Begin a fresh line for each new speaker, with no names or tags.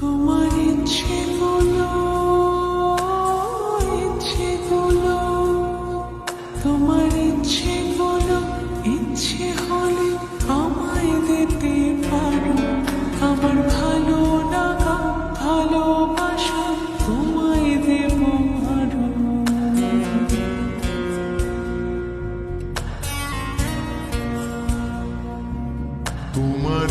তোমার ইচ্ছেগুলো ইচ্ছেগুলো ইচ্ছে হলে দিতে পারো। আমার ভালো ভালোবাসা আরও।
তোমার